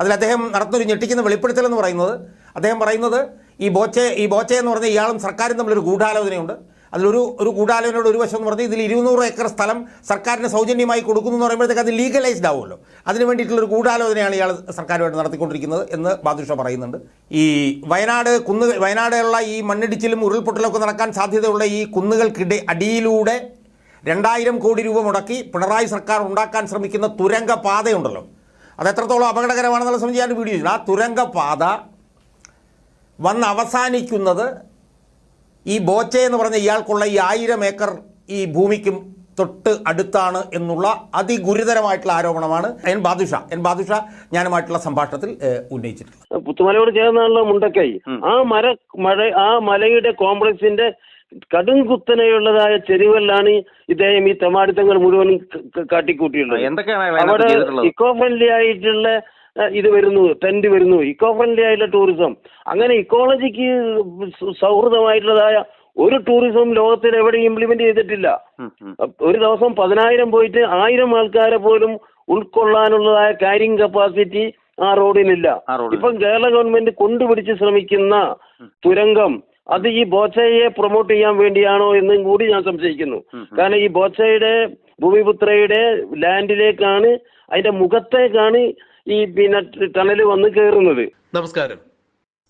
അതിൽ അദ്ദേഹം നടത്തുന്ന ഒരു ഞെട്ടിക്കുന്ന വെളിപ്പെടുത്തൽ എന്ന് പറയുന്നത്. അദ്ദേഹം പറയുന്നത് ഈ ബോച്ചെ ഈ ബോച്ചെ എന്ന് പറഞ്ഞ ഇയാളും സർക്കാരും തമ്മിലൊരു ഗൂഢാലോചനയുണ്ട്. അതിലൊരു ഒരു ഗൂഢാലോചനയുടെ ഒരു വശം എന്ന് പറഞ്ഞാൽ ഇതിൽ ഇരുന്നൂറ് ഏക്കർ സ്ഥലം സർക്കാരിന് സൗജന്യമായി കൊടുക്കുന്നു എന്ന് പറയുമ്പോഴത്തേക്ക് അത് ലീഗലൈസ്ഡ് ആവുമല്ലോ. അതിന് വേണ്ടിയിട്ടുള്ള ഒരു ഗൂഢാലോചനയാണ് ഇയാൾ സർക്കാരുമായിട്ട് നടത്തിക്കൊണ്ടിരിക്കുന്നത് എന്ന് ബാദുഷ പറയുന്നുണ്ട്. ഈ വയനാട് കുന്ന് വയനാടുള്ള ഈ മണ്ണിടിച്ചിലും ഉരുൾപൊട്ടലൊക്കെ നടക്കാൻ സാധ്യതയുള്ള ഈ കുന്നുകൾക്കിടെ അടിയിലൂടെ രണ്ടായിരം കോടി രൂപ മുടക്കി പിണറായി സർക്കാർ ഉണ്ടാക്കാൻ ശ്രമിക്കുന്ന തുരങ്ക പാതയുണ്ടല്ലോ. അത് എത്രത്തോളം അപകടകരമാണെന്നുള്ള സംബന്ധിച്ച് ഞാൻ വീഡിയോ ചെയ്തു. ആ തുരങ്കപാത വന്ന് അവസാനിക്കുന്നത് ഈ ബോച്ചെ എന്ന് പറഞ്ഞ ഇയാൾക്കുള്ള ഈ ആയിരം ഏക്കർ ഈ ഭൂമിക്കും തൊട്ട് അടുത്താണ് എന്നുള്ള അതിഗുരുതരമായിട്ടുള്ള ആരോപണമാണ് എൻ ബാദുഷ. എൻ ബാദുഷ ഞാനുമായിട്ടുള്ള സംഭാഷണത്തിൽ ഉന്നയിച്ചിട്ടുണ്ട്. ഉന്നയിച്ചിട്ടുള്ളത് പുത്തുമലയോട് ചേർന്നാണല്ലോ മുണ്ടക്കൈ. ആ മര മഴ ആ മലയുടെ കോംപ്ലക്സിന്റെ കടും കുത്തനെയുള്ളതായ ചെരുവല്ലാണ് ഇദ്ദേഹം ഈ തെമാടിത്തങ്ങൾ ക- കാട്ടിക്കൂട്ടിയുള്ളത് എന്തൊക്കെയാണ് അവിടെ ഇക്കോ ഫ്രണ്ട്ലി ആയിട്ടുള്ള ഇത് വരുന്നു ടെന്റ് വരുന്നു. ഇക്കോ ഫ്രണ്ട്ലി ആയിട്ടുള്ള ടൂറിസം അങ്ങനെ ഇക്കോളജിക്ക് സൗഹൃദമായിട്ടുള്ളതായ ഒരു ടൂറിസം ലോകത്തിൽ എവിടെ ഇംപ്ലിമെന്റ് ചെയ്തിട്ടില്ല. ഒരു ദിവസം പതിനായിരം പോയിട്ട് ആയിരം ആൾക്കാരെ പോലും ഉൾക്കൊള്ളാനുള്ളതായ കാരിങ് കപ്പാസിറ്റി ആ റോഡിനില്ല ഇപ്പം കേരള ഗവൺമെന്റ് കൊണ്ടുപിടിച്ച് ശ്രമിക്കുന്ന തുരങ്കം അത് ഈ ബോച്ചയെ പ്രൊമോട്ട് ചെയ്യാൻ വേണ്ടിയാണോ എന്നും കൂടി ഞാൻ സംശയിക്കുന്നു. കാരണം ഈ ബോച്ചയുടെ ഭൂമിപുത്രയുടെ ലാൻഡിലേക്കാണ് അതിന്റെ മുഖത്തേക്കാണ് ഈ പിന്നെ ടണൽ വന്ന് കയറുന്നത് നമസ്കാരം.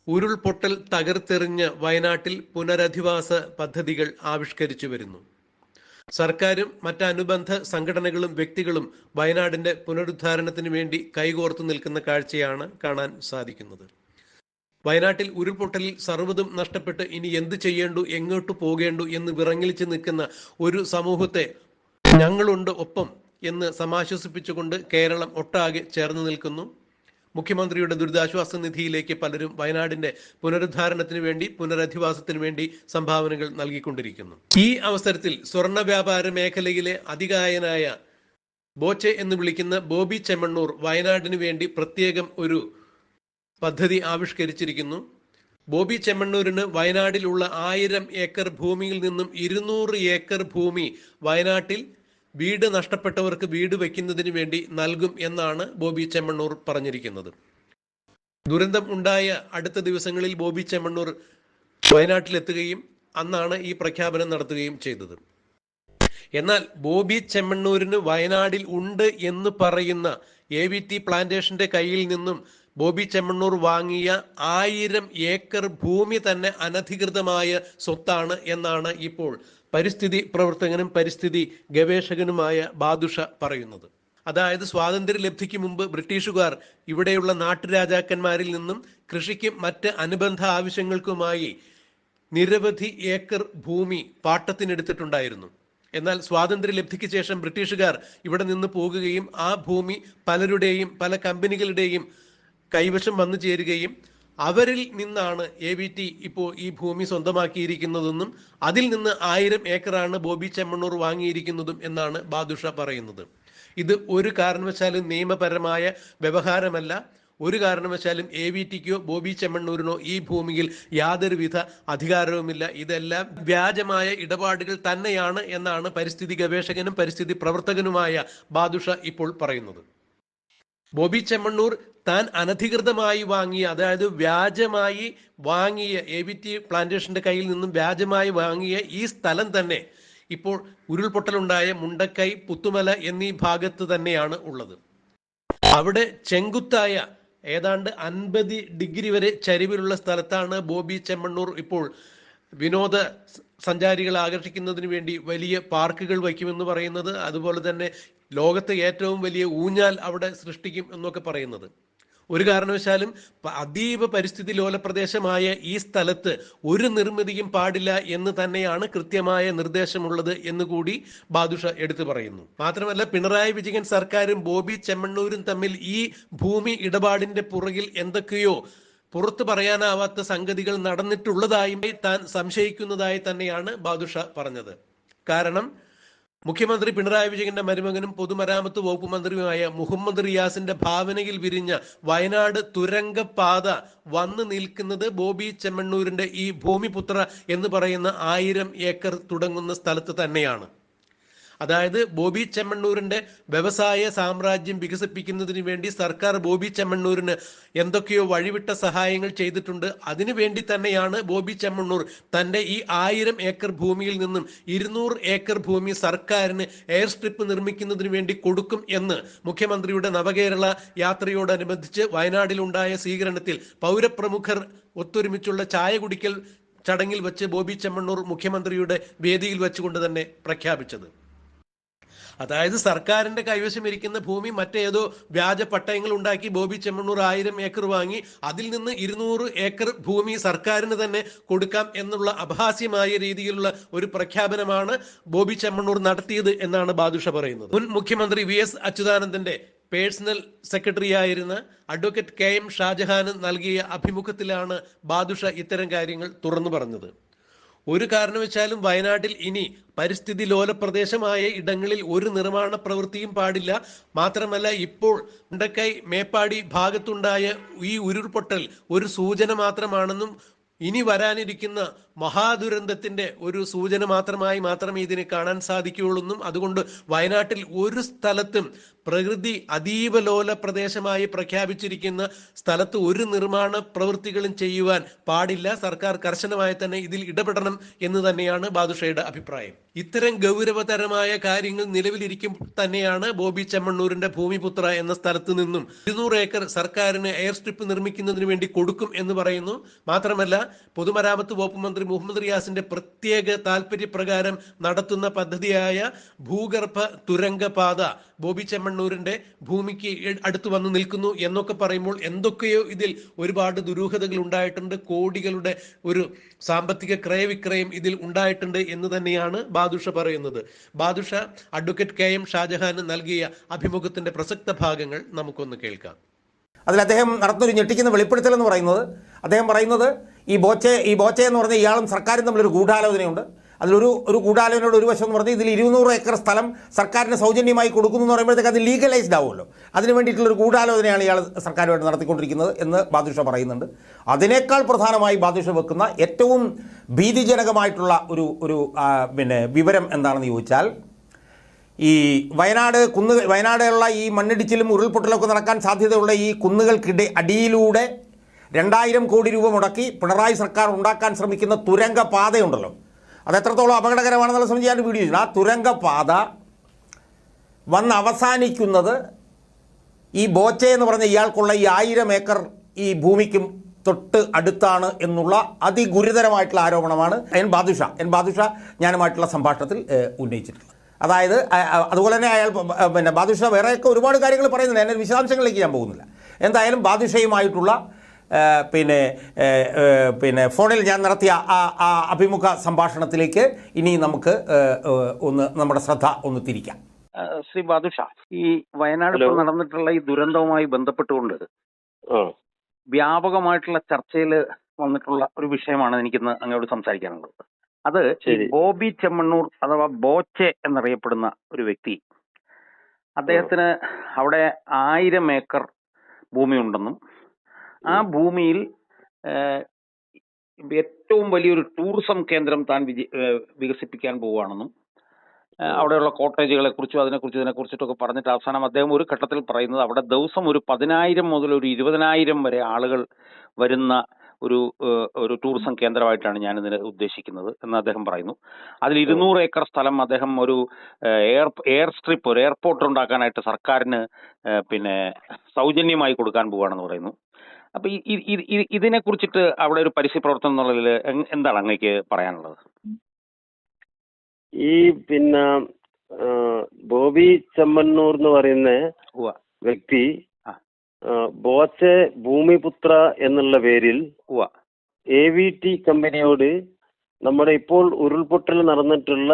ഉരുൾപൊട്ടൽ തകർത്തെറിഞ്ഞ വയനാട്ടിൽ പുനരധിവാസ പദ്ധതികൾ ആവിഷ്കരിച്ചു വരുന്നു. സർക്കാരും മറ്റ് അനുബന്ധ സംഘടനകളും വ്യക്തികളും വയനാടിന്റെ പുനരുദ്ധാരണത്തിന് വേണ്ടി കൈകോർത്തു നിൽക്കുന്ന കാഴ്ചയാണ് കാണാൻ സാധിക്കുന്നത്. വയനാട്ടിൽ ഉരുൾപൊട്ടലിൽ സർവതും നഷ്ടപ്പെട്ട് ഇനി എന്ത് ചെയ്യേണ്ടു എങ്ങോട്ട് പോകേണ്ടു എന്ന് വിറങ്ങലിച്ച് നിൽക്കുന്ന ഒരു സമൂഹത്തെ ഞങ്ങളുണ്ട് ഒപ്പം എന്ന് സമാശ്വസിപ്പിച്ചുകൊണ്ട് കേരളം ഒട്ടാകെ ചേർന്ന് നിൽക്കുന്നു. മുഖ്യമന്ത്രിയുടെ ദുരിതാശ്വാസ നിധിയിലേക്ക് പലരും വയനാടിന്റെ പുനരുദ്ധാരണത്തിന് വേണ്ടി പുനരധിവാസത്തിന് വേണ്ടി സംഭാവനകൾ നൽകിക്കൊണ്ടിരിക്കുന്നു. ഈ അവസരത്തിൽ സ്വർണ വ്യാപാര മേഖലയിലെ അതികായനായ ബോച്ചെ എന്ന് വിളിക്കുന്ന ബോബി ചെമ്മണ്ണൂർ വയനാടിന് വേണ്ടി പ്രത്യേകം ഒരു പദ്ധതി ആവിഷ്കരിച്ചിരിക്കുന്നു. ബോബി ചെമ്മണ്ണൂരിന് വയനാട്ടിലുള്ള ആയിരം ഏക്കർ ഭൂമിയിൽ നിന്നും ഇരുന്നൂറ് ഏക്കർ ഭൂമി വയനാട്ടിൽ വീട് നഷ്ടപ്പെട്ടവർക്ക് വീട് വയ്ക്കുന്നതിന് വേണ്ടി നൽകും എന്നാണ് ബോബി ചെമ്മണ്ണൂർ പറഞ്ഞിരിക്കുന്നത്. ദുരന്തം ഉണ്ടായ അടുത്ത ദിവസങ്ങളിൽ ബോബി ചെമ്മണ്ണൂർ വയനാട്ടിലെത്തുകയും അന്നാണ് ഈ പ്രഖ്യാപനം നടത്തുകയും ചെയ്തത്. എന്നാൽ ബോബി ചെമ്മണ്ണൂരിന് വയനാടിൽ ഉണ്ട് എന്ന് പറയുന്ന എ വി ടി പ്ലാന്റേഷന്റെ കയ്യിൽ നിന്നും ബോബി ചെമ്മണ്ണൂർ വാങ്ങിയ ആയിരം ഏക്കർ ഭൂമി തന്നെ അനധികൃതമായ സ്വത്താണ് എന്നാണ് ഇപ്പോൾ പരിസ്ഥിതി പ്രവർത്തകനും പരിസ്ഥിതി ഗവേഷകനുമായ ബാദുഷ പറയുന്നത്. അതായത് സ്വാതന്ത്ര്യ ലബ്ധിക്ക് മുമ്പ് ബ്രിട്ടീഷുകാർ ഇവിടെയുള്ള നാട്ടുരാജാക്കന്മാരിൽ നിന്നും കൃഷിക്കും മറ്റ് അനുബന്ധ ആവശ്യങ്ങൾക്കുമായി നിരവധി ഏക്കർ ഭൂമി പാട്ടത്തിനെടുത്തിട്ടുണ്ടായിരുന്നു. എന്നാൽ സ്വാതന്ത്ര്യ ലബ്ധിക്ക് ശേഷം ബ്രിട്ടീഷുകാർ ഇവിടെ നിന്ന് പോകുകയും ആ ഭൂമി പലരുടെയും പല കമ്പനികളുടെയും കൈവശം വന്നു ചേരുകയും അവരിൽ നിന്നാണ് എ വി ടി ഇപ്പോൾ ഈ ഭൂമി സ്വന്തമാക്കിയിരിക്കുന്നതെന്നും അതിൽ നിന്ന് ആയിരം ഏക്കറാണ് ബോബി ചെമ്മണ്ണൂർ വാങ്ങിയിരിക്കുന്നതും എന്നാണ് ബാദുഷ പറയുന്നത്. ഇത് ഒരു കാരണവശാലും നിയമപരമായ വ്യവഹാരമല്ല. ഒരു കാരണവശാലും എ വി ടിക്കോ ബോബി ചെമ്മണ്ണൂരിനോ ഈ ഭൂമിയിൽ യാതൊരുവിധ അധികാരവുമില്ല. ഇതെല്ലാം വ്യാജമായ ഇടപാടുകൾ തന്നെയാണ് എന്നാണ് പരിസ്ഥിതി ഗവേഷകനും പരിസ്ഥിതി പ്രവർത്തകനുമായ ബാദുഷ ഇപ്പോൾ പറയുന്നത്. ബോബി ചെമ്മണ്ണൂർ താൻ അനധികൃതമായി വാങ്ങിയ അതായത് വ്യാജമായി വാങ്ങിയ എ വി ടി പ്ലാന്റേഷന്റെ കയ്യിൽ നിന്നും വ്യാജമായി വാങ്ങിയ ഈ സ്ഥലം തന്നെ ഇപ്പോൾ ഉരുൾപൊട്ടലുണ്ടായ മുണ്ടക്കൈ പുത്തുമല എന്നീ ഭാഗത്ത് തന്നെയാണ് ഉള്ളത്. അവിടെ ചെങ്കുത്തായ ഏതാണ്ട് അൻപത് ഡിഗ്രി വരെ ചരിവിലുള്ള സ്ഥലത്താണ് ബോബി ചെമ്മണ്ണൂർ ഇപ്പോൾ വിനോദ സഞ്ചാരികളെ ആകർഷിക്കുന്നതിന് വേണ്ടി വലിയ പാർക്കുകൾ വയ്ക്കുമെന്ന് പറയുന്നത്. അതുപോലെ തന്നെ ലോകത്തെ ഏറ്റവും വലിയ ഊഞ്ഞാൽ അവിടെ സൃഷ്ടിക്കും എന്നൊക്കെ പറയുന്നത്. ഒരു കാരണവശാലും അതീവ പരിസ്ഥിതി ലോല പ്രദേശമായ ഈ സ്ഥലത്ത് ഒരു നിർമ്മിതിയും പാടില്ല എന്ന് തന്നെയാണ് കൃത്യമായ നിർദ്ദേശമുള്ളത് എന്ന് കൂടി ബാദുഷ എടുത്തു പറയുന്നു. മാത്രമല്ല പിണറായി വിജയൻ സർക്കാരും ബോബി ചെമ്മണ്ണൂരും തമ്മിൽ ഈ ഭൂമി ഇടപാടിന്റെ പുറകിൽ എന്തൊക്കെയോ പുറത്തു പറയാനാവാത്ത സംഗതികൾ നടന്നിട്ടുള്ളതായി താൻ സംശയിക്കുന്നതായി തന്നെയാണ് ബാദുഷ പറഞ്ഞത്. കാരണം മുഖ്യമന്ത്രി പിണറായി വിജയന്റെ മരുമകനും പൊതുമരാമത്ത് വകുപ്പ് മന്ത്രിയുമായ മുഹമ്മദ് റിയാസിന്റെ ഭാവനയിൽ വിരിഞ്ഞ വയനാട് തുരങ്കപാത വന്നു നിൽക്കുന്നത് ബോബി ചെമ്മണ്ണൂരിന്റെ ഈ ഭൂമിപുത്ര എന്ന് പറയുന്ന ആയിരം ഏക്കർ തുടങ്ങുന്ന സ്ഥലത്ത് തന്നെയാണ്. അതായത് ബോബി ചെമ്മണ്ണൂരിന്റെ വ്യവസായ സാമ്രാജ്യം വികസിപ്പിക്കുന്നതിന് വേണ്ടി സർക്കാർ ബോബി ചെമ്മണ്ണൂരിന് എന്തൊക്കെയോ വഴിവിട്ട സഹായങ്ങൾ ചെയ്തിട്ടുണ്ട്. അതിനുവേണ്ടി തന്നെയാണ് ബോബി ചെമ്മണ്ണൂർ തന്റെ ഈ ആയിരം ഏക്കർ ഭൂമിയിൽ നിന്നും ഇരുന്നൂറ് ഏക്കർ ഭൂമി സർക്കാരിന് എയർ സ്ട്രിപ്പ് നിർമ്മിക്കുന്നതിന് വേണ്ടി കൊടുക്കും എന്ന് മുഖ്യമന്ത്രിയുടെ നവകേരള യാത്രയോടനുബന്ധിച്ച് വയനാട്ടിലുണ്ടായ സ്വീകരണത്തിൽ പൗരപ്രമുഖർ ഒത്തൊരുമിച്ചുള്ള ചായ കുടിക്കൽ ചടങ്ങിൽ വെച്ച് ബോബി ചെമ്മണ്ണൂർ മുഖ്യമന്ത്രിയുടെ വേദിയിൽ വെച്ചുകൊണ്ട് തന്നെ പ്രഖ്യാപിച്ചത്. അതായത് സർക്കാരിന്റെ കൈവശം ഇരിക്കുന്ന ഭൂമി മറ്റേതോ വ്യാജ പട്ടയങ്ങൾ ഉണ്ടാക്കി ബോബി ചെമ്മണ്ണൂർ ആയിരം ഏക്കർ വാങ്ങി അതിൽ നിന്ന് ഇരുന്നൂറ് ഏക്കർ ഭൂമി സർക്കാരിന് തന്നെ കൊടുക്കാം എന്നുള്ള അഭാസ്യമായ രീതിയിലുള്ള ഒരു പ്രഖ്യാപനമാണ് ബോബി ചെമ്മണ്ണൂർ നടത്തിയത് എന്നാണ് ബാദുഷ പറയുന്നത്. മുൻ മുഖ്യമന്ത്രി വി എസ് അച്യുതാനന്ദന്റെ പേഴ്സണൽ സെക്രട്ടറി ആയിരുന്ന അഡ്വക്കേറ്റ് കെ എം ഷാജഹാന് നൽകിയ അഭിമുഖത്തിലാണ് ബാദുഷ ഇത്തരം കാര്യങ്ങൾ തുറന്നു പറഞ്ഞത്. ഒരു കാരണവശാലും വയനാട്ടിൽ ഇനി പരിസ്ഥിതി ലോല പ്രദേശമായ ഇടങ്ങളിൽ ഒരു നിർമ്മാണ പ്രവൃത്തിയും പാടില്ല. മാത്രമല്ല ഇപ്പോൾ ഉണ്ടക്കൈ മേപ്പാടി ഭാഗത്തുണ്ടായ ഈ ഉരുൾപൊട്ടൽ ഒരു സൂചന മാത്രമാണെന്നും ഇനി വരാനിരിക്കുന്ന മഹാദുരന്തത്തിന്റെ ഒരു സൂചന മാത്രമായി മാത്രമേ ഇതിനെ കാണാൻ സാധിക്കുകയുള്ളൂ എന്നും അതുകൊണ്ട് വയനാട്ടിൽ ഒരു സ്ഥലത്തും പ്രകൃതി അതീവ ലോല പ്രദേശമായി പ്രഖ്യാപിച്ചിരിക്കുന്ന സ്ഥലത്ത് ഒരു നിർമ്മാണ പ്രവൃത്തികളും ചെയ്യുവാൻ പാടില്ല. സർക്കാർ കർശനമായി തന്നെ ഇതിൽ ഇടപെടണം എന്ന് തന്നെയാണ് ബാദുഷയുടെ അഭിപ്രായം. ഇത്തരം ഗൗരവതരമായ കാര്യങ്ങൾ നിലവിലിരിക്കും തന്നെയാണ് ബോബി ചെമ്മണ്ണൂരിന്റെ ഭൂമിപുത്ര എന്ന സ്ഥലത്ത് നിന്നും ഇരുന്നൂറ് ഏക്കർ സർക്കാരിന് എയർ സ്ട്രിപ്പ് നിർമ്മിക്കുന്നതിന് വേണ്ടി കൊടുക്കും എന്ന് പറയുന്നു. മാത്രമല്ല പൊതുമരാമത്ത് വകുപ്പ് മന്ത്രി മുഹമ്മദ് റിയാസിന്റെ പ്രത്യേക താല്പര്യപ്രകാരം നടത്തുന്ന പദ്ധതിയായ ഭൂഗർഭ തുരങ്കപാത ബോബി ചെമ്മണ്ണൂരിന്റെ ഭൂമിക്ക് അടുത്ത് വന്ന് നിൽക്കുന്നു എന്നൊക്കെ പറയുമ്പോൾ എന്തൊക്കെയോ ഇതിൽ ഒരുപാട് ദുരൂഹതകൾ ഉണ്ടായിട്ടുണ്ട്. കോടികളുടെ ഒരു സാമ്പത്തിക ക്രയവിക്രയം ഇതിൽ ഉണ്ടായിട്ടുണ്ട് എന്ന് തന്നെയാണ് ബാദുഷ പറയുന്നത്. ബാദുഷ അഡ്വക്കേറ്റ് കെ എം ഷാജഹാന് നൽകിയ അഭിമുഖത്തിന്റെ പ്രസക്ത ഭാഗങ്ങൾ നമുക്കൊന്ന് കേൾക്കാം. അതിൽ അദ്ദേഹം നടത്തുന്നൊരു ഞെട്ടിക്കുന്ന വെളിപ്പെടുത്തൽ എന്ന് പറയുന്നത് അദ്ദേഹം പറയുന്നത് ഈ ബോച്ചെ ഈ ബോച്ചെ എന്ന് പറഞ്ഞ ഇയാളും സർക്കാരും തമ്മിലൊരു ഗൂഢാലോചനയുണ്ട്. അതിലൊരു ഒരു ഗൂഢാലോചനയുടെ ഒരു വശം എന്ന് പറഞ്ഞാൽ ഇതിൽ ഇരുന്നൂറ് ഏക്കർ സ്ഥലം സർക്കാരിന് സൗജന്യമായി കൊടുക്കുന്നു എന്ന് പറയുമ്പോഴത്തേക്ക് അത് ലീഗലൈസ്ഡ് ആവുമല്ലോ. അതിന് വേണ്ടിയിട്ടുള്ള ഒരു ഗൂഢാലോചനയാണ് ഇയാൾ സർക്കാരുമായിട്ട് നടത്തിക്കൊണ്ടിരിക്കുന്നത് എന്ന് ബാദുഷ പറയുന്നുണ്ട്. അതിനേക്കാൾ പ്രധാനമായി ബാദുഷ വെക്കുന്ന ഏറ്റവും ഭീതിജനകമായിട്ടുള്ള ഒരു ഒരു പിന്നെ വിവരം എന്താണെന്ന് ചോദിച്ചാൽ ഈ വയനാട് കുന്ന് വയനാടുള്ള ഈ മണ്ണിടിച്ചിലും ഉരുൾപൊട്ടലൊക്കെ നടക്കാൻ സാധ്യതയുള്ള ഈ കുന്നുകൾക്കിടെ അടിയിലൂടെ രണ്ടായിരം കോടി രൂപ മുടക്കി പിണറായി സർക്കാർ ഉണ്ടാക്കാൻ ശ്രമിക്കുന്ന തുരങ്ക പാതയുണ്ടല്ലോ. അത് എത്രത്തോളം അപകടകരമാണെന്നുള്ള സംബന്ധിച്ച് ഞാൻ വീഡിയോ ചെയ്തു ആ തുരങ്ക പാത വന്ന് അവസാനിക്കുന്നത് ഈ ബോച്ചെ എന്ന് പറഞ്ഞ ഇയാൾക്കുള്ള ഈ ആയിരം ഏക്കർ ഈ ഭൂമിക്കും തൊട്ട് അടുത്താണ് എന്നുള്ള അതിഗുരുതരമായിട്ടുള്ള ആരോപണമാണ് എൻ ബാദുഷ. എൻ ബാദുഷ ഞാനുമായിട്ടുള്ള സംഭാഷണത്തിൽ ഉന്നയിച്ചിട്ടുള്ളത്. അതായത് അതുപോലെ തന്നെ അയാൾ പിന്നെ ബാദുഷ വേറെയൊക്കെ ഒരുപാട് കാര്യങ്ങൾ പറയുന്നുണ്ട്. എന്റെ വിശദാംശങ്ങളിലേക്ക് ഞാൻ പോകുന്നില്ല. എന്തായാലും ബാദുഷയുമായിട്ടുള്ള പിന്നെ പിന്നെ ഫോണിൽ ഞാൻ നടത്തിയ ആ ആ അഭിമുഖ സംഭാഷണത്തിലേക്ക് ഇനി നമുക്ക് ഒന്ന് നമ്മുടെ ശ്രദ്ധ ഒന്ന് തിരിക്കാം. ശ്രീ ബാദുഷ ഈ വയനാട്. നടന്നിട്ടുള്ള ഈ ദുരന്തവുമായി ബന്ധപ്പെട്ടുകൊണ്ട് ആ. വ്യാപകമായിട്ടുള്ള ചർച്ചയിൽ വന്നിട്ടുള്ള ഒരു വിഷയമാണ് എനിക്കിന്ന് അങ്ങോട്ട് സംസാരിക്കാനുള്ളത്. അത് ബോബി ചെമ്മണ്ണൂർ അഥവാ ബോച്ചെ എന്നറിയപ്പെടുന്ന ഒരു വ്യക്തി അദ്ദേഹത്തിന് അവിടെ ആയിരം ഏക്കർ ഭൂമി ഉണ്ടെന്നും ആ ഭൂമിയിൽ ഏറ്റവും വലിയൊരു ടൂറിസം കേന്ദ്രം താൻ വിജി- വികസിപ്പിക്കാൻ പോവുകയാണെന്നും അവിടെയുള്ള കോട്ടേജുകളെ കുറിച്ചും അതിനെക്കുറിച്ചും ഇതിനെക്കുറിച്ചിട്ടൊക്കെ പറഞ്ഞിട്ട് അവസാനം അദ്ദേഹം ഒരു ഘട്ടത്തിൽ പറയുന്നത് അവിടെ ദിവസം ഒരു പതിനായിരം മുതൽ ഒരു ഇരുപതിനായിരം വരെ ആളുകൾ വരുന്ന ഒരു ഒരു ടൂറിസം കേന്ദ്രമായിട്ടാണ് ഞാൻ ഇതിനെ ഉദ്ദേശിക്കുന്നത് എന്ന് അദ്ദേഹം പറയുന്നു. അതിൽ ഇരുന്നൂറ് ഏക്കർ സ്ഥലം അദ്ദേഹം ഒരു എയർ എയർ സ്ട്രിപ്പ് ഒരു എയർപോർട്ട് ഉണ്ടാക്കാനായിട്ട് സർക്കാരിന് പിന്നെ സൗജന്യമായി കൊടുക്കാൻ പോവുകയാണെന്ന് പറയുന്നു. അപ്പൊ ഇതിനെ കുറിച്ചിട്ട് അവിടെ ഒരു പരിസ്ഥിതി പ്രവർത്തനം എന്നുള്ളതിൽ എന്താണ് അങ്ങേക്ക് പറയാനുള്ളത്? ഈ പിന്നെ ബോബി ചെമ്മണ്ണൂർ എന്ന് പറയുന്ന വ്യക്തി ബോച്ചെ ഭൂമിപുത്ര എന്നുള്ള പേരിൽ എ വി ടി കമ്പനിയോട് നമ്മുടെ ഇപ്പോൾ ഉരുൾപൊട്ടൽ നടന്നിട്ടുള്ള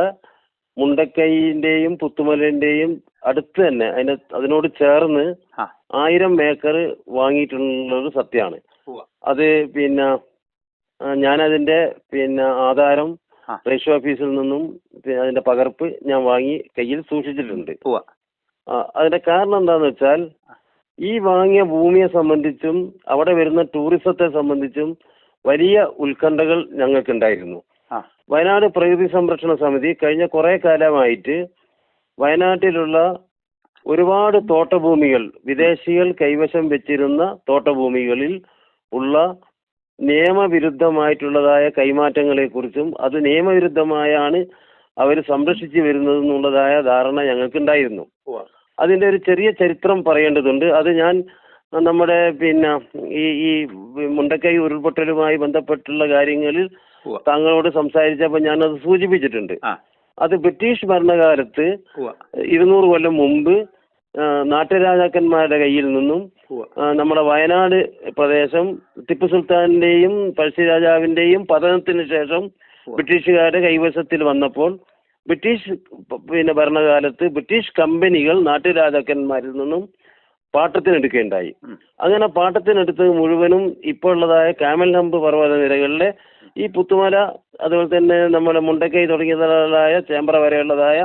മുണ്ടക്കൈന്റെയും പുത്തുമലന്റെയും അടുത്ത് തന്നെ അതിന് അതിനോട് ചേർന്ന് ആയിരം ഏക്കർ വാങ്ങിയിട്ടുള്ളത് സത്യമാണ് അത് പിന്നെ ഞാൻ ഞാനതിന്റെ പിന്നെ ആധാരം. രജിസ്റ്റർ ഓഫീസിൽ നിന്നും അതിന്റെ പകർപ്പ് ഞാൻ വാങ്ങി കയ്യിൽ സൂക്ഷിച്ചിട്ടുണ്ട്. അതിന്റെ കാരണം എന്താന്ന് വെച്ചാൽ ഈ വാങ്ങിയ ഭൂമിയെ സംബന്ധിച്ചും അവിടെ വരുന്ന ടൂറിസത്തെ സംബന്ധിച്ചും വലിയ ഉത്കണ്ഠകൾ ഞങ്ങൾക്കുണ്ടായിരുന്നു. വയനാട് പ്രകൃതി സംരക്ഷണ സമിതി കഴിഞ്ഞ കുറെ കാലമായിട്ട് വയനാട്ടിലുള്ള ഒരുപാട് തോട്ടഭൂമികൾ വിദേശികൾ കൈവശം വെച്ചിരുന്ന തോട്ടഭൂമികളിൽ ഉള്ള നിയമവിരുദ്ധമായിട്ടുള്ളതായ കൈമാറ്റങ്ങളെ കുറിച്ചും അത് നിയമവിരുദ്ധമായാണ് അവർ സംരക്ഷിച്ചു വരുന്നത് എന്നുള്ളതായ ധാരണ ഞങ്ങൾക്കുണ്ടായിരുന്നു അതിന്റെ ഒരു ചെറിയ ചരിത്രം പറയേണ്ടതുണ്ട് അത് ഞാൻ നമ്മുടെ പിന്നെ ഈ ഈ മുണ്ടക്കൈ ഉരുൾപൊട്ടലുമായി ബന്ധപ്പെട്ടുള്ള കാര്യങ്ങളിൽ. താങ്കളോട് സംസാരിച്ചപ്പോൾ ഞാനത് സൂചിപ്പിച്ചിട്ടുണ്ട്. അത് ബ്രിട്ടീഷ് ഭരണകാലത്ത്. ഇരുന്നൂറ് കൊല്ലം മുമ്പ് നാട്ടുരാജാക്കന്മാരുടെ കയ്യിൽ നിന്നും നമ്മുടെ വയനാട് പ്രദേശം ടിപ്പു സുൽത്താന്റെയും പഴശ്ശിരാജാവിന്റെയും പതനത്തിന് ശേഷം ബ്രിട്ടീഷുകാരുടെ കൈവശത്തിൽ വന്നപ്പോൾ ബ്രിട്ടീഷ് പിന്നെ ഭരണകാലത്ത് ബ്രിട്ടീഷ് കമ്പനികൾ നാട്ടുരാജാക്കന്മാരിൽ നിന്നും പാട്ടത്തിനെടുക്കുകയുണ്ടായി. അങ്ങനെ പാട്ടത്തിനെടുത്ത് മുഴുവനും ഇപ്പോൾ ഉള്ളതായ കാമൽ ഹമ്പ് പർവത നിരകളിലെ ഈ പുത്തുമല അതുപോലെ തന്നെ നമ്മുടെ മുണ്ടക്കൈ തുടങ്ങിയതായ ചേമ്പ്ര വരെയുള്ളതായ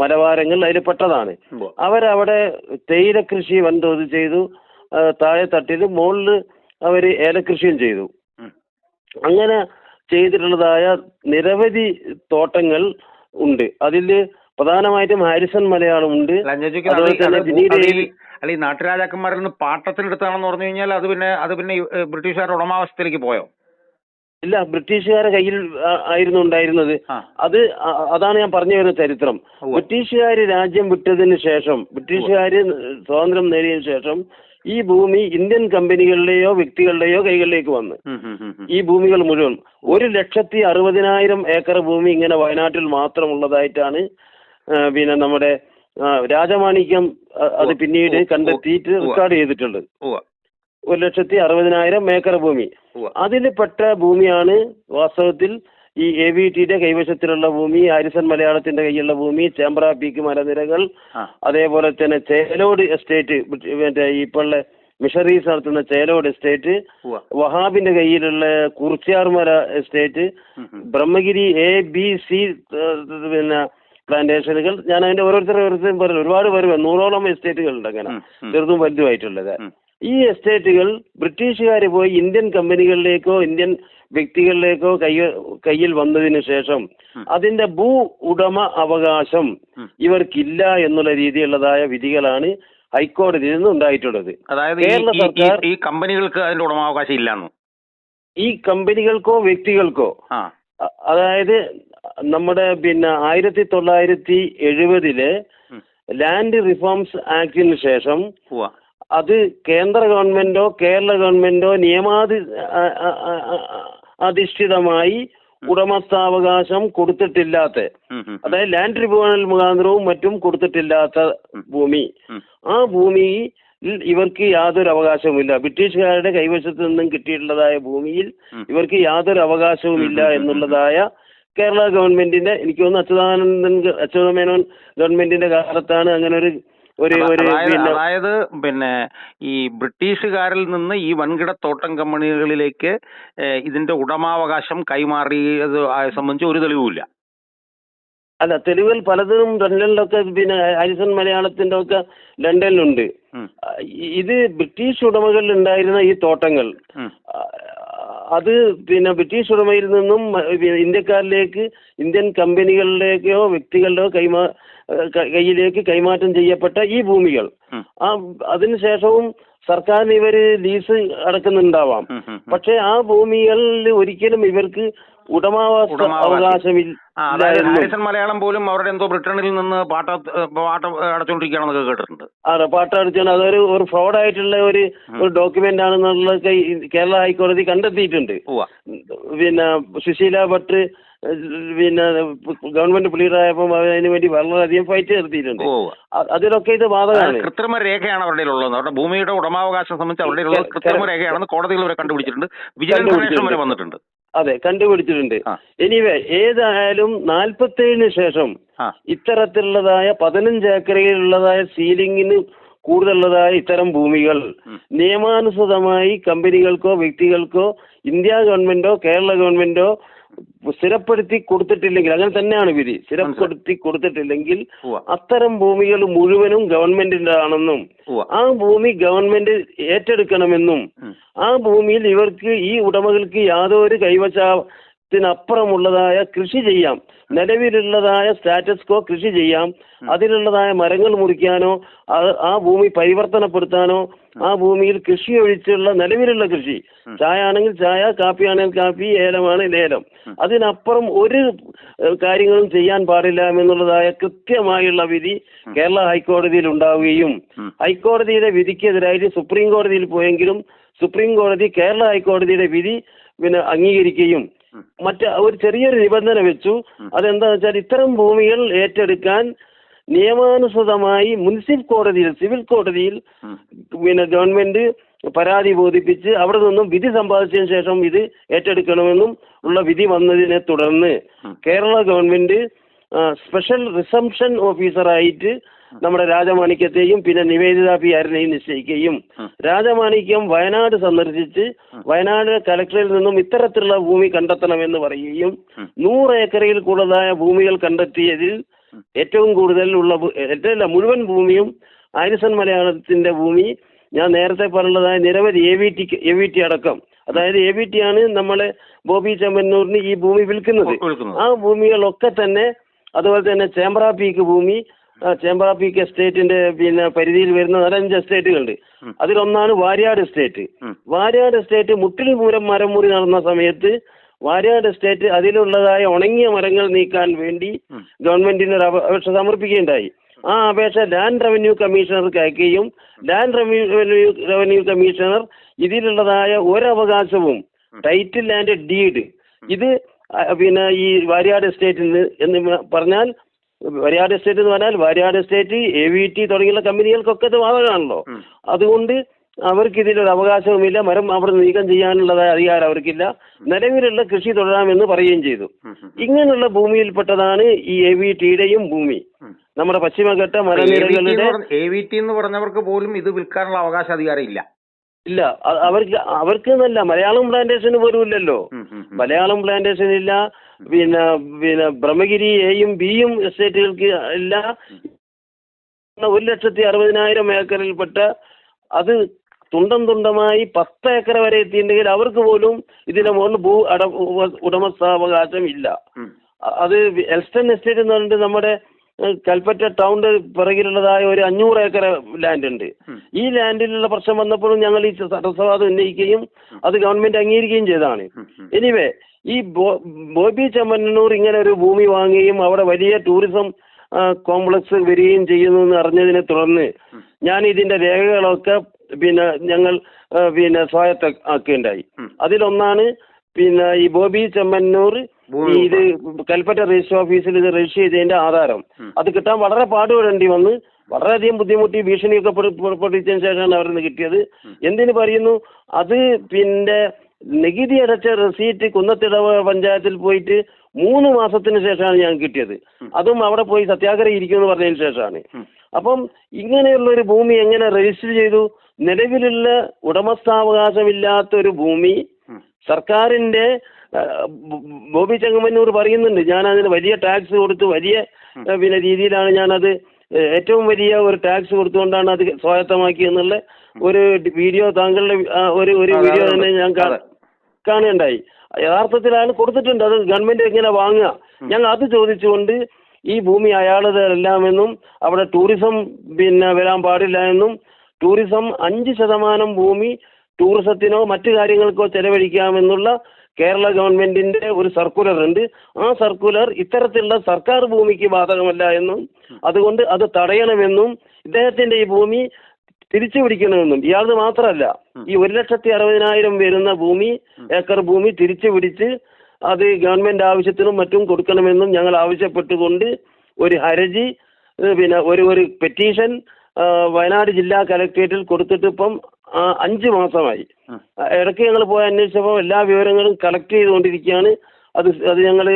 മലവാരങ്ങൾ അതിൽ പെട്ടതാണ്. അവരവിടെ തേയില കൃഷി വൻതോതിൽ ചെയ്തു. താഴെ തട്ടിൽ മുകളിൽ അവർ ഏലകൃഷിയും ചെയ്തു. അങ്ങനെ ചെയ്തിട്ടുള്ളതായ നിരവധി തോട്ടങ്ങൾ ഉണ്ട്. അതിൽ പ്രധാനമായിട്ടും ഹാരിസൺ മലയാളം ഉണ്ട് അല്ല, അതുപോലെ തന്നെ പിന്നീട് ഈ- അല്ല ഈ നാട്ടുരാജാക്കന്മാരിൽ നിന്ന് പാട്ടത്തിനെടുത്താണെന്ന് പറഞ്ഞു കഴിഞ്ഞാൽ അത് പിന്നെ അത് പിന്നെ ബ്രിട്ടീഷുകാരുടെ ഉടമാവസ്ഥയിലേക്ക് പോയോ? ഇല്ല ബ്രിട്ടീഷുകാരുടെ കയ്യിൽ ആയിരുന്നു ഉണ്ടായിരുന്നത്. അത് അതാണ് ഞാൻ പറഞ്ഞു വരുന്ന ചരിത്രം. ബ്രിട്ടീഷുകാർ രാജ്യം വിട്ടതിന് ശേഷം ബ്രിട്ടീഷുകാർ സ്വാതന്ത്ര്യം നേടിയതിനു ശേഷം ഈ ഭൂമി ഇന്ത്യൻ കമ്പനികളുടെയോ വ്യക്തികളുടെയോ കൈകളിലേക്ക് വന്നു. ഈ ഭൂമികൾ മുഴുവൻ. ഒരു ലക്ഷത്തി അറുപതിനായിരം ഏക്കർ ഭൂമി ഇങ്ങനെ വയനാട്ടിൽ മാത്രമുള്ളതായിട്ടാണ് പിന്നെ നമ്മുടെ രാജമാണിക്യം അത് പിന്നീട്. കണ്ടെത്തിയിട്ട് റെക്കോർഡ് ചെയ്തിട്ടുണ്ട്. ഒരു ലക്ഷത്തി അറുപതിനായിരം ഏക്കർ ഭൂമി. അതിൽ പെട്ട ഭൂമിയാണ് വാസ്തവത്തിൽ ഈ എ വി ടിയുടെ കൈവശത്തിലുള്ള ഭൂമി ഹാരിസൺ മലയാളത്തിന്റെ കയ്യിലുള്ള ഭൂമി ചേമ്പ്ര പീക്ക് മലനിരകൾ അതേപോലെ തന്നെ ചേലോട് എസ്റ്റേറ്റ് മറ്റേ ഇപ്പോഴുള്ള മിഷറീസ് നടത്തുന്ന ചേലോട് എസ്റ്റേറ്റ് വഹാബിന്റെ കയ്യിലുള്ള Kurichiarmala estate. Brahmagiri A B C പിന്നെ പ്ലാന്റേഷനുകൾ ഞാൻ അതിന്റെ ഓരോരുത്തരും ഓരോരുത്തരും പറഞ്ഞു ഒരുപാട് പേര് നൂറോളം എസ്റ്റേറ്റുകളുണ്ട് അങ്ങനെ. ചെറുതും വലുതുമായിട്ടുള്ളത്. ഈ എസ്റ്റേറ്റുകൾ ബ്രിട്ടീഷുകാർ പോയി ഇന്ത്യൻ കമ്പനികളിലേക്കോ ഇന്ത്യൻ വ്യക്തികളിലേക്കോ കൈ കയ്യിൽ വന്നതിന് ശേഷം അതിന്റെ ഭൂ ഉടമ അവകാശം ഇവർക്കില്ല എന്നുള്ള രീതിയിലുള്ളതായ വിധികളാണ് ഹൈക്കോടതിയിൽ നിന്ന് ഉണ്ടായിട്ടുള്ളത്. അതായത് കേരള സർക്കാർ- ഈ കമ്പനികൾക്ക് അതിന്റെ ഉടമാവകാശം ഇല്ലാന്ന്. ഈ കമ്പനികൾക്കോ വ്യക്തികൾക്കോ അതായത് നമ്മുടെ പിന്നെ ആയിരത്തി തൊള്ളായിരത്തി എഴുപതിലെ ലാൻഡ് റിഫോംസ് ആക്ടിന് ശേഷം. അത് കേന്ദ്ര ഗവൺമെന്റോ കേരള ഗവൺമെന്റോ നിയമാധി അധിഷ്ഠിതമായി ഉടമസ്ഥാവകാശം കൊടുത്തിട്ടില്ലാത്ത. അതായത് ലാൻഡ് ട്രിബ്യൂണൽ മുഖാന്തരവും മറ്റും കൊടുത്തിട്ടില്ലാത്ത ഭൂമി. ആ ഭൂമി ഇവർക്ക് യാതൊരു അവകാശവുമില്ല. ബ്രിട്ടീഷുകാരുടെ കൈവശത്ത് നിന്നും കിട്ടിയിട്ടുള്ളതായ ഭൂമിയിൽ ഇവർക്ക് യാതൊരു അവകാശവുമില്ല. എന്നുള്ളതായ കേരള ഗവൺമെന്റിന്റെ എനിക്ക് തോന്നുന്നു അച്യുതാനന്ദൻ അച്യുത അച്യുതമേനോൻ ഗവൺമെന്റിന്റെ കാലത്താണ് അങ്ങനെ ഒരു ഒരു ഒരു അതായത് പിന്നെ ഈ ബ്രിട്ടീഷുകാരിൽ നിന്ന് ഈ വൻകിട തോട്ടം കമ്പനികളിലേക്ക് ഇതിന്റെ ഉടമാവകാശം കൈമാറിയത് ആയ സംബന്ധിച്ച് ഒരു തെളിവുമില്ല. അല്ല തെളിവുകൾ പലതും ലണ്ടനിലൊക്കെ പിന്നെ ഹാരിസൺ മലയാളത്തിന്റെ ഒക്കെ ലണ്ടനിലുണ്ട്. ഇത് ബ്രിട്ടീഷ് ഉടമകളിൽ ഉണ്ടായിരുന്ന ഈ തോട്ടങ്ങൾ അത് പിന്നെ ബ്രിട്ടീഷ് ഉടമയിൽ നിന്നും ഇന്ത്യക്കാരിലേക്ക് ഇന്ത്യൻ കമ്പനികളിലേക്കോ വ്യക്തികളുടെയോ കൈമാ കയ്യിലേക്ക് കൈമാറ്റം ചെയ്യപ്പെട്ട ഈ ഭൂമികൾ. ആ അതിനുശേഷവും സർക്കാരിന് ഇവർ ലീസ് അടക്കുന്നുണ്ടാവാം. പക്ഷെ ആ ഭൂമികളിൽ ഒരിക്കലും ഇവർക്ക് ഉടമാവസ്ഥ ഉടമാവകാശം. അവകാശമില്ല ആ അതായത് ഹാരിസൺ മലയാളം പോലും അവരുടെ എന്തോ ബ്രിട്ടനിൽ നിന്ന് പാട്ട പാട്ട അടച്ചുകൊണ്ടിരിക്കുകയാണെന്നൊക്കെ കേട്ടിട്ടുണ്ട്. ആണ് പാട്ടടിച്ചാണ് അതൊരു ഒരു ഫ്രോഡ് ആയിട്ടുള്ള ഒരു ഒരു ഡോക്യുമെന്റ് ആണെന്നുള്ള കേരള ഹൈക്കോടതി കണ്ടെത്തിയിട്ടുണ്ട്. പിന്നെ സുശീല ഭട്ട് പിന്നെ ഗവൺമെന്റ് പുള്ളിയുടെ അതിനു വേണ്ടി വളരെയധികം ഫൈറ്റ് നടത്തിയിട്ടുണ്ട്. അതിലൊക്കെ ഇത് ബാധകമാണ്. കൃത്രിമ രേഖയാണ് അവരുടെ ഉള്ളത് അവരുടെ ഭൂമിയുടെ ഉടമാവകാശം സംബന്ധിച്ച് അവരുടെ കൃത്രിമ രേഖയാണെന്ന് കോടതികൾ വരെ കണ്ടുപിടിച്ചിട്ടുണ്ട്. വിജിലൻസ്. വരെ വന്നിട്ടുണ്ട്. അതെ കണ്ടുപിടിച്ചിട്ടുണ്ട്. എനിവേ ഏതായാലും നാൽപ്പത്തേഴിന് ശേഷം ഇത്തരത്തിലുള്ളതായ പതിനഞ്ച് ഏക്കറിലുള്ളതായ സീലിംഗിന് കൂടുതലുള്ളതായ ഇത്തരം ഭൂമികൾ. നിയമാനുസൃതമായി കമ്പനികൾക്കോ വ്യക്തികൾക്കോ ഇന്ത്യ ഗവൺമെന്റോ കേരള ഗവൺമെന്റോ സ്ഥിരപ്പെടുത്തി കൊടുത്തിട്ടില്ലെങ്കിൽ അങ്ങനെ തന്നെയാണ് വിധി. സ്ഥിരപ്പെടുത്തി കൊടുത്തിട്ടില്ലെങ്കിൽ. അത്തരം ഭൂമികൾ മുഴുവനും ഗവൺമെന്റിന്റെ ആണെന്നും ആ ഭൂമി ഗവൺമെന്റ് ഏറ്റെടുക്കണമെന്നും ആ ഭൂമിയിൽ ഇവർക്ക് ഈ ഉടമകൾക്ക് യാതൊരു കൈവശ ത്തിനപ്പുറമുള്ളതായ കൃഷി ചെയ്യാം. നിലവിലുള്ളതായ സ്റ്റാറ്റസ് കോ കൃഷി ചെയ്യാം. അതിലുള്ളതായ മരങ്ങൾ മുറിക്കാനോ ആ ഭൂമി പരിവർത്തനപ്പെടുത്താനോ ആ ഭൂമിയിൽ കൃഷി ഒഴിച്ചുള്ള നിലവിലുള്ള കൃഷി. ചായ ആണെങ്കിൽ ചായ കാപ്പി ആണെങ്കിൽ കാപ്പി ഏലമാണ് ലേലം അതിനപ്പുറം ഒരു കാര്യങ്ങളും ചെയ്യാൻ പാടില്ല എന്നുള്ളതായ കൃത്യമായുള്ള വിധി കേരള ഹൈക്കോടതിയിൽ ഉണ്ടാവുകയും ഹൈക്കോടതിയുടെ വിധിക്കെതിരായിട്ട് സുപ്രീം കോടതിയിൽ പോയെങ്കിലും സുപ്രീം കോടതി കേരള ഹൈക്കോടതിയുടെ വിധി പിന്നെ അംഗീകരിക്കുകയും മറ്റ് ഒരു ചെറിയൊരു നിബന്ധന വെച്ചു. അതെന്താ വെച്ചാൽ ഇത്തരം ഭൂമികൾ ഏറ്റെടുക്കാൻ നിയമാനുസൃതമായി മുനിസിപ്പൽ കോടതിയിൽ സിവിൽ കോടതിയിൽ പിന്നെ ഗവൺമെന്റ് പരാതി ബോധിപ്പിച്ച് അവിടെ നിന്നും വിധി സമ്പാദിച്ചതിന് ശേഷം ഇത് ഏറ്റെടുക്കണമെന്നും ഉള്ള വിധി വന്നതിനെ തുടർന്ന് കേരള ഗവൺമെന്റ് സ്പെഷ്യൽ റിസംഷൻ ഓഫീസറായിട്ട് നമ്മുടെ രാജമാണിക്യത്തെയും പിന്നെ നിവേദിത പി ആരിനെയും നിശ്ചയിക്കുകയും രാജമാണിക്യം വയനാട് സന്ദർശിച്ച് വയനാട് കലക്ടറിൽ നിന്നും ഇത്തരത്തിലുള്ള ഭൂമി കണ്ടെത്തണമെന്ന് പറയുകയും നൂറ് ഏക്കറിൽ കൂടുതലായ ഭൂമികൾ കണ്ടെത്തിയതിൽ ഏറ്റവും കൂടുതൽ ഉള്ള ഏറ്റവും മുഴുവൻ ഭൂമിയും ആരിസൺ മലയാളത്തിന്റെ ഭൂമി ഞാൻ നേരത്തെ പറഞ്ഞതായ നിരവധി A V T A V T അടക്കം അതായത് എ വി ടി ആണ് നമ്മളെ ബോബി ചെമ്മന്നൂരിന് ഈ ഭൂമി വിൽക്കുന്നത്. വിൽക്കുന്നത്. ആ ഭൂമികളൊക്കെ തന്നെ അതുപോലെ തന്നെ ചേമ്പ്ര പീക്ക് ഭൂമി ആ, ചേമ്പ്ര പീക്ക് എസ്റ്റേറ്റിന്റെ പിന്നെ പരിധിയിൽ വരുന്ന നാലഞ്ച് എസ്റ്റേറ്റുകളുണ്ട്. അതിലൊന്നാണ് വാര്യാട് എസ്റ്റേറ്റ്. വാര്യാട് എസ്റ്റേറ്റ് മുട്ടിൽ മൂരം മരം മുറി നടന്ന സമയത്ത് വാര്യാട് എസ്റ്റേറ്റ് അതിലുള്ളതായ ഉണങ്ങിയ മരങ്ങൾ നീക്കാൻ വേണ്ടി ഗവൺമെന്റിന് ഒരു അപ- അപേക്ഷ സമർപ്പിക്കുകയുണ്ടായി. ആ അപേക്ഷ ലാൻഡ് റവന്യൂ കമ്മീഷണർക്ക് അയക്കുകയും ലാൻഡ് റവന്യൂ റവന്യൂ കമ്മീഷണർ ഇതിലുള്ളതായ ഒരവകാശവും ടൈറ്റിൽ ആൻഡ് ഡീഡ് ഇത് പിന്നെ ഈ വാര്യാട് എസ്റ്റേറ്റിൽ എന്ന് പറഞ്ഞാൽ വാര്യാട് എസ്റ്റേറ്റ് എന്ന് പറഞ്ഞാൽ Variyad estate A V T തുടങ്ങിയുള്ള കമ്പനികൾക്കൊക്കെ ഇത് ബാധകമാണല്ലോ അതുകൊണ്ട് അവർക്ക് ഇതിലൊരു അവകാശവുമില്ല. മരം അവിടെ നീക്കം ചെയ്യാനുള്ളതായ അധികാരം അവർക്കില്ല. നിലവിലുള്ള കൃഷി തുടരാമെന്ന് പറയുകയും ചെയ്തു. ഇങ്ങനെയുള്ള ഭൂമിയിൽപ്പെട്ടതാണ് ഈ എ വി ടിയുടെയും ഭൂമി. നമ്മുടെ പശ്ചിമഘട്ട മലനിരകളുടെ എ വി ടി എന്ന് പറഞ്ഞവർക്ക് പോലും ഇത് വിൽക്കാനുള്ള അവകാശ അധികാരം ഇല്ല. ഇല്ല. അവർക്ക് അവർക്ക് എന്നല്ല. മലയാളം പ്ലാന്റേഷന് പോലും ഇല്ലല്ലോ. മലയാളം പ്ലാന്റേഷൻ ഇല്ല പിന്നെ പിന്നെ ബ്രഹ്മഗിരി എയും ബിയും എസ്റ്റേറ്റുകൾക്ക് എല്ലാ ഒരു ലക്ഷത്തി അറുപതിനായിരം ഏക്കറിൽപ്പെട്ട അത് തുണ്ടം തുണ്ടമായി പത്ത് ഏക്കർ വരെ എത്തിയിട്ടുണ്ടെങ്കിൽ അവർക്ക് പോലും ഇതിന്റെ മുകളിൽ ഭൂ അട ഉടമസ്ഥാവകാശം ഇല്ല. അത് എൽസ്റ്റൻ എസ്റ്റേറ്റ് എന്ന് പറഞ്ഞിട്ട് നമ്മുടെ കൽപ്പറ്റ ടൗണിന്റെ പിറകിലുള്ളതായ ഒരു അഞ്ഞൂറ് ഏക്കർ ലാൻഡ് ഉണ്ട്. ഈ ലാൻഡിലുള്ള പ്രശ്നം വന്നപ്പോഴും ഞങ്ങൾ ഈ തടസ്സവാദം ഉന്നയിക്കുകയും അത് ഗവൺമെന്റ് അംഗീകരിക്കുകയും ചെയ്തതാണ്. എനിവേ ഈ ബോബി ചെമ്മണ്ണൂർ ഇങ്ങനെ ഒരു ഭൂമി വാങ്ങുകയും അവിടെ വലിയ ടൂറിസം കോംപ്ലക്സ് വരികയും ചെയ്യുന്നു എന്ന് അറിഞ്ഞതിനെ തുടർന്ന് ഞാൻ ഇതിന്റെ രേഖകളൊക്കെ പിന്നെ ഞങ്ങൾ പിന്നെ സ്വായത്ത ആക്കുകയുണ്ടായി അതിലൊന്നാണ് പിന്നെ ഈ ബോബി ചെമ്മന്നൂർ ഈ ഇത് കൽപ്പറ്റ രജിസ്റ്റർ ഓഫീസിൽ ഇത് രജിസ്റ്റർ ചെയ്തതിന്റെ ആധാരം. അത് കിട്ടാൻ വളരെ പാടുപെടേണ്ടി വന്ന് വളരെയധികം ബുദ്ധിമുട്ടി ഭീഷണിയൊക്കെ പെട- പുറപ്പെടുവിച്ചതിന് ശേഷമാണ് അവരിന്ന് കിട്ടിയത്. എന്തിനു പറയുന്നു? അത് പിന്നെ നികുതി അടച്ച റെസീറ്റ് കുന്നത്തിടവ പഞ്ചായത്തിൽ പോയിട്ട് മൂന്ന് മാസത്തിന് ശേഷമാണ് ഞാൻ കിട്ടിയത്. അതും അവിടെ പോയി സത്യാഗ്രഹം ഇരിക്കുമെന്ന് പറഞ്ഞതിന് ശേഷമാണ്. അപ്പം ഇങ്ങനെയുള്ള ഒരു ഭൂമി എങ്ങനെ രജിസ്റ്റർ ചെയ്തു? നിലവിലുള്ള ഉടമസ്ഥാവകാശമില്ലാത്ത ഒരു ഭൂമി സർക്കാരിന്റെ ബോബി ചെങ്ങമന്നൂർ പറയുന്നുണ്ട്. ഞാൻ അതിന് വലിയ ടാക്സ് കൊടുത്ത്. വലിയ പിന്നെ രീതിയിലാണ് ഞാനത് ഏറ്റവും വലിയ ഒരു ടാക്സ് കൊടുത്തുകൊണ്ടാണ് അത് സ്വായത്തമാക്കി എന്നുള്ള ഒരു വീഡിയോ താങ്കളുടെ ഒരു ഒരു വീഡിയോ തന്നെ ഞാൻ. കാണുകയുണ്ടായി. യഥാർത്ഥത്തിൽ അയാൾ കൊടുത്തിട്ടുണ്ട്. അത് ഗവൺമെന്റ് എങ്ങനെ വാങ്ങുക? ഞങ്ങൾ അത് ചോദിച്ചുകൊണ്ട് ഈ ഭൂമി അയാളുടെതെല്ലാമെന്നും അവിടെ ടൂറിസം പിന്നെ വരാൻ പാടില്ല എന്നും ടൂറിസം അഞ്ച് ശതമാനം ഭൂമി ടൂറിസത്തിനോ മറ്റു കാര്യങ്ങൾക്കോ ചെലവഴിക്കാമെന്നുള്ള കേരള ഗവൺമെന്റിന്റെ ഒരു സർക്കുലർ ഉണ്ട്. ആ സർക്കുലർ ഇത്തരത്തിലുള്ള സർക്കാർ ഭൂമിക്ക് ബാധകമല്ല എന്നും അതുകൊണ്ട് അത് തടയണമെന്നും ഇദ്ദേഹത്തിന്റെ ഈ ഭൂമി തിരിച്ചു പിടിക്കണമെന്നും ഇയാളത് മാത്രമല്ല ഈ ഒരു ലക്ഷത്തി അറുപതിനായിരം വരുന്ന ഭൂമി ഏക്കർ ഭൂമി തിരിച്ചു പിടിച്ച് അത് ഗവൺമെന്റ് ആവശ്യത്തിനും മറ്റും കൊടുക്കണമെന്നും ഞങ്ങൾ ആവശ്യപ്പെട്ടുകൊണ്ട് ഒരു ഹരജി പിന്നെ ഒരു ഒരു പെറ്റീഷൻ വയനാട് ജില്ലാ കലക്ട്രേറ്റിൽ കൊടുത്തിട്ട് ഇപ്പം അഞ്ചു മാസമായി. ഇടയ്ക്ക് ഞങ്ങൾ പോയി അന്വേഷിച്ചപ്പോൾ എല്ലാ വിവരങ്ങളും കളക്ട് ചെയ്തുകൊണ്ടിരിക്കുകയാണ്. അത് അത് ഞങ്ങൾ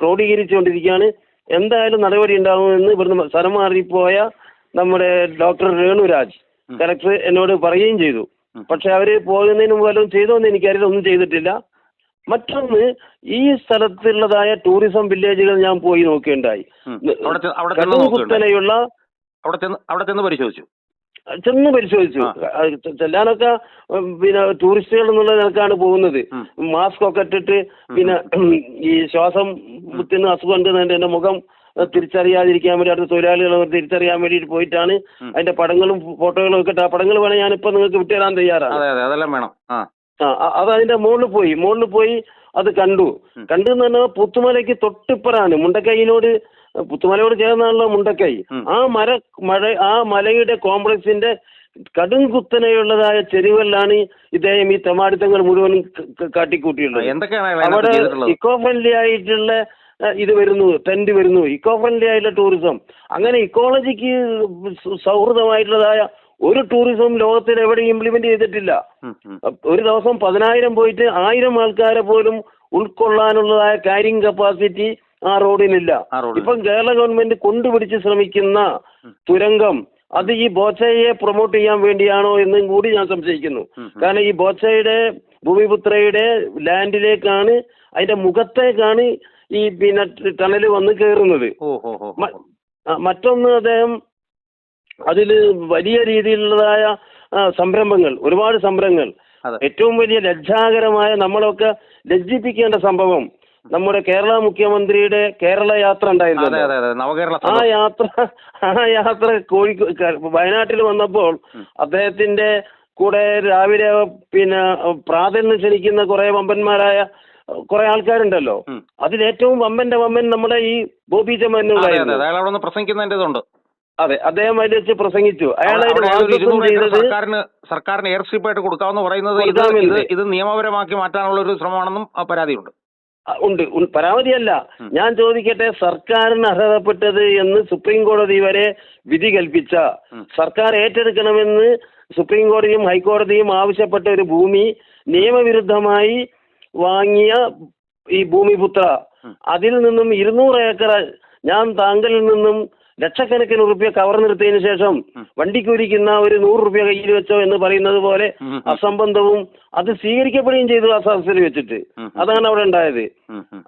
ക്രോഡീകരിച്ചുകൊണ്ടിരിക്കുകയാണ്. എന്തായാലും നടപടി ഉണ്ടാകുമെന്ന് ഇവിടുന്ന് സ്ഥലം മാറിപ്പോയ നമ്മുടെ ഡോക്ടർ രേണുരാജ്. കലക്ടർ എന്നോട് പറയുകയും ചെയ്തു. പക്ഷെ അവർ പോകുന്നതിന് മുമ്പ് വല്ലതും ചെയ്തോന്ന് എനിക്കറിയില്ല. ഒന്നും ചെയ്തിട്ടില്ല. മറ്റൊന്ന് ഈ സ്ഥലത്തുള്ളതായ ടൂറിസം വില്ലേജുകൾ ഞാൻ പോയി നോക്കുകയുണ്ടായി ഉം. അവിടെ ചെന്ന് പരിശോധിച്ചു. ചെന്ന് പരിശോധിച്ചു. ചെല്ലാനൊക്കെ പിന്നെ ടൂറിസ്റ്റുകൾ എന്നുള്ള നിലക്കാണ് പോകുന്നത്. മാസ്ക് ഒക്കെ ഇട്ടിട്ട് പിന്നെ ഈ ശ്വാസം മുറ്റുന്ന അസുഖം ഉണ്ട് എന്റെ മുഖം തിരിച്ചറിയാതിരിക്കാൻ വേണ്ടി അടുത്ത തൊഴിലാളികളെ തിരിച്ചറിയാൻ വേണ്ടി പോയിട്ടാണ് അതിന്റെ പടങ്ങളും ഫോട്ടോകളും ഒക്കെ ആ പടങ്ങൾ വേണേൽ ഞാനിപ്പോ നിങ്ങൾക്ക് വിട്ടുതരാൻ തയ്യാറാണ്. അതെ അതെ അതെല്ലാം വേണം. ആ. അത് അതിന്റെ മുകളിൽ പോയി. മുകളിൽ പോയി അത് കണ്ടു. കണ്ടു എന്ന് പറഞ്ഞാൽ പുത്തുമലയ്ക്ക് തൊട്ടിപ്പറാണ് മുണ്ടക്കൈയിനോട് പുത്തുമലയോട് ചേർന്നാണല്ലോ മുണ്ടക്കൈ. ആ മര മഴ ആ മലയുടെ കോംപ്ലക്സിന്റെ കടും കുത്തനെയുള്ളതായ ചെരുവല്ലാണ് ഇദ്ദേഹം ഈ തെമാടിത്തങ്ങൾ ക- കാട്ടിക്കൂട്ടിയുള്ളത് അവിടെ ഇക്കോ ഫ്രണ്ട്ലി ആയിട്ടുള്ള ഇത് വരുന്നു ടെന്റ് വരുന്നു ഇക്കോ ഫ്രണ്ട്ലി ആയിട്ടുള്ള ടൂറിസം അങ്ങനെ ഇക്കോളജിക്ക് സൗഹൃദമായിട്ടുള്ളതായ ഒരു ടൂറിസം ലോകത്തിൽ എവിടെയും ഇംപ്ലിമെന്റ് ചെയ്തിട്ടില്ല. ഒരു ദിവസം പതിനായിരം പോയിട്ട് ആയിരം ആൾക്കാരെ പോലും ഉൾക്കൊള്ളാനുള്ളതായ കാരിങ് കപ്പാസിറ്റി ആ റോഡിനില്ല. ഇപ്പം കേരള ഗവൺമെന്റ് കൊണ്ടുപിടിച്ച് ശ്രമിക്കുന്ന തുരങ്കം അത് ഈ ബോച്ചയെ പ്രൊമോട്ട് ചെയ്യാൻ വേണ്ടിയാണോ എന്നും കൂടി ഞാൻ സംശയിക്കുന്നു. കാരണം ഈ ബോച്ചയുടെ ഭൂമിപുത്രയുടെ ലാൻഡിലേക്കാണ് അതിന്റെ മുഖത്തേക്കാണ് ഈ പിന്നെ ടണൽ വന്ന് കയറുന്നത് മറ്റൊന്ന് അദ്ദേഹം അതിൽ വലിയ രീതിയിലുള്ളതായ സംരംഭങ്ങൾ ഒരുപാട് സംരംഭങ്ങൾ. ഏറ്റവും വലിയ ലജ്ജാകരമായ നമ്മളൊക്കെ ലജ്ജിപ്പിക്കേണ്ട സംഭവം നമ്മുടെ കേരള മുഖ്യമന്ത്രിയുടെ കേരള യാത്ര ഉണ്ടായിരുന്നു ആ യാത്ര ആ യാത്ര കോഴിക്കോട് വയനാട്ടിൽ വന്നപ്പോൾ അദ്ദേഹത്തിന്റെ കൂടെ രാവിലെ പിന്നെ പ്രാധാന്യം ക്ഷണിക്കുന്ന കുറെ വമ്പന്മാരായ കുറെ ആൾക്കാരുണ്ടല്ലോ. അതിൽ ഏറ്റവും വമ്പന്റെ വമ്പൻ നമ്മുടെ ഈ ബോബി ചെമ്മന്നൂരായിരുന്നു അതെ അയാൾ അവിടെ അദ്ദേഹം അതിൽ വെച്ച് പ്രസംഗിച്ചു. അയാൾ സർക്കാരിന് സർക്കാരിന് എയർ കൊടുക്കാമെന്ന് പറയുന്നത് ഇത് നിയമപരമാക്കി മാറ്റാനുള്ള ഒരു ശ്രമമാണെന്നും പരാതിയുണ്ട്. ഉണ്ട്. പരാതിയല്ല. പരാമതിയല്ല ഞാൻ ചോദിക്കട്ടെ സർക്കാരിന് അർഹതപ്പെട്ടത് എന്ന് സുപ്രീം കോടതി വരെ വിധി കൽപ്പിച്ച. സർക്കാർ ഏറ്റെടുക്കണമെന്ന് സുപ്രീം കോടതിയും ഹൈക്കോടതിയും ആവശ്യപ്പെട്ട ഒരു ഭൂമി നിയമവിരുദ്ധമായി വാങ്ങിയ ഈ ഭൂമിപുത്ര അതിൽ നിന്നും ഇരുന്നൂറ് ഏക്കർ ഞാൻ താങ്കളിൽ നിന്നും ലക്ഷക്കണക്കിന് റുപ്യ കവർന്നെടുത്തതിന് ശേഷം. വണ്ടിക്കൂലിക്കുന്ന ഒരു നൂറ് റുപ്യ കയ്യിൽ വെച്ചോ എന്ന് പറയുന്നത് പോലെ. അസംബന്ധവും അത് സ്വീകരിക്കപ്പെടുകയും ചെയ്തു ആ സദസ്സിൽ വെച്ചിട്ട്. അതാണ് അവിടെ ഉണ്ടായത്.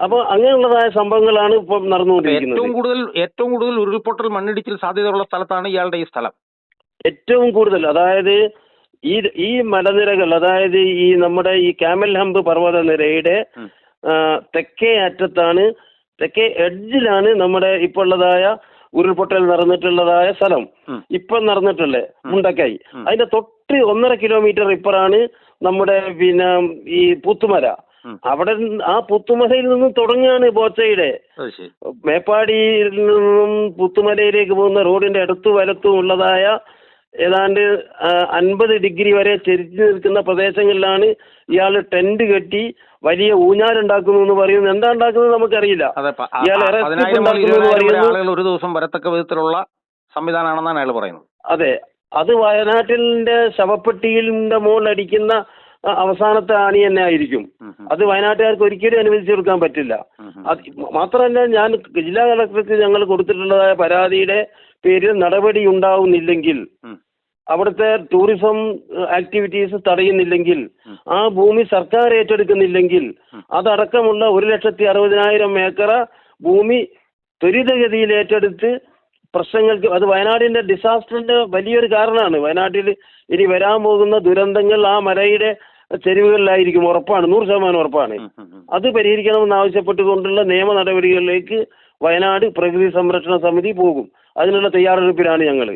അപ്പോൾ അങ്ങനെയുള്ളതായ സംഭവങ്ങളാണ് ഇപ്പം നടന്നുകൊണ്ടിരിക്കുന്നത് ഏറ്റവും കൂടുതൽ ഏറ്റവും കൂടുതൽ ഉരുൾപൊട്ടൽ മണ്ണിടിച്ചിൽ സാധ്യതയുള്ള സ്ഥലത്താണ് ഇയാളുടെ ഈ സ്ഥലം ഏറ്റവും കൂടുതൽ അതായത് ഈ ഈ മലനിരകൾ അതായത് ഈ നമ്മുടെ ഈ കാമൽ ഹംപ് പർവത നിരയുടെ തെക്കേ അറ്റത്താണ് തെക്കേ എഡ്ജിലാണ് നമ്മുടെ ഇപ്പോൾ ഉള്ളതായ ഉരുൾപൊട്ടൽ നടന്നിട്ടുള്ളതായ സ്ഥലം. ഇപ്പൊ നടന്നിട്ടുള്ളത് മുണ്ടക്കായി. അതിന്റെ തൊട്ട് ഒന്നര കിലോമീറ്റർ ഇപ്പറാണ് നമ്മുടെ പിന്നെ ഈ പുത്തുമല. അവിടെ ആ പുത്തുമലയിൽ നിന്നും തുടങ്ങുകയാണ് ബോച്ചയുടെ. മേപ്പാടിയിൽ നിന്നും പുത്തുമലയിലേക്ക് പോകുന്ന റോഡിന്റെ അടുത്തും വലത്തും ഉള്ളതായ ഏതാണ്ട് അൻപത് ഡിഗ്രി വരെ ചെരിഞ്ഞു നിൽക്കുന്ന പ്രദേശങ്ങളിലാണ് ഇയാൾ ടെന്റ് കെട്ടി വലിയ ഊഞ്ഞാലുണ്ടാക്കുന്നു എന്ന് പറയുന്നത് എന്താ ഉണ്ടാക്കുന്നത് നമുക്കറിയില്ല. ആളുകൾ ഒരു ദിവസം വരത്തക്ക വിധത്തിലുള്ള സംവിധാനമാണെന്നാണ് അയാൾ പറയുന്നത് അതെ അത് വയനാട്ടിന്റെ ശവപ്പെട്ടിയിലിന്റെ മുകളിൽ അടിക്കുന്ന അവസാനത്തെ ആണി തന്നെ ആയിരിക്കും. അത് വയനാട്ടുകാർക്ക് ഒരിക്കലും അനുവദിച്ചു കൊടുക്കാൻ പറ്റില്ല. മാത്രമല്ല ഞാൻ ജില്ലാ കളക്ടർക്ക് ഞങ്ങൾ കൊടുത്തിട്ടുള്ളതായ പരാതിയുടെ പേരിൽ നടപടി ഉണ്ടാവുന്നില്ലെങ്കിൽ. അവിടുത്തെ ടൂറിസം ആക്ടിവിറ്റീസ് തടയുന്നില്ലെങ്കിൽ. ആ ഭൂമി സർക്കാർ ഏറ്റെടുക്കുന്നില്ലെങ്കിൽ. അതടക്കമുള്ള ഒരു ലക്ഷത്തി അറുപതിനായിരം ഏക്കർ ഭൂമി ത്വരിതഗതിയിൽ ഏറ്റെടുത്ത് പ്രശ്നങ്ങൾക്ക് അത് വയനാടിന്റെ ഡിസാസ്റ്ററിന്റെ വലിയൊരു കാരണമാണ് വയനാട്ടിൽ ഇനി വരാൻ പോകുന്ന ദുരന്തങ്ങൾ ആ മലയുടെ ചെരുവുകളിലായിരിക്കും ഉറപ്പാണ് നൂറ് ശതമാനം ഉറപ്പാണ്. അത് പരിഹരിക്കണമെന്ന് ആവശ്യപ്പെട്ടുകൊണ്ടുള്ള നിയമ നടപടികളിലേക്ക് വയനാട് പ്രകൃതി സംരക്ഷണ സമിതി പോകും. അതിനുള്ള തയ്യാറെടുപ്പിലാണ് ഞങ്ങൾ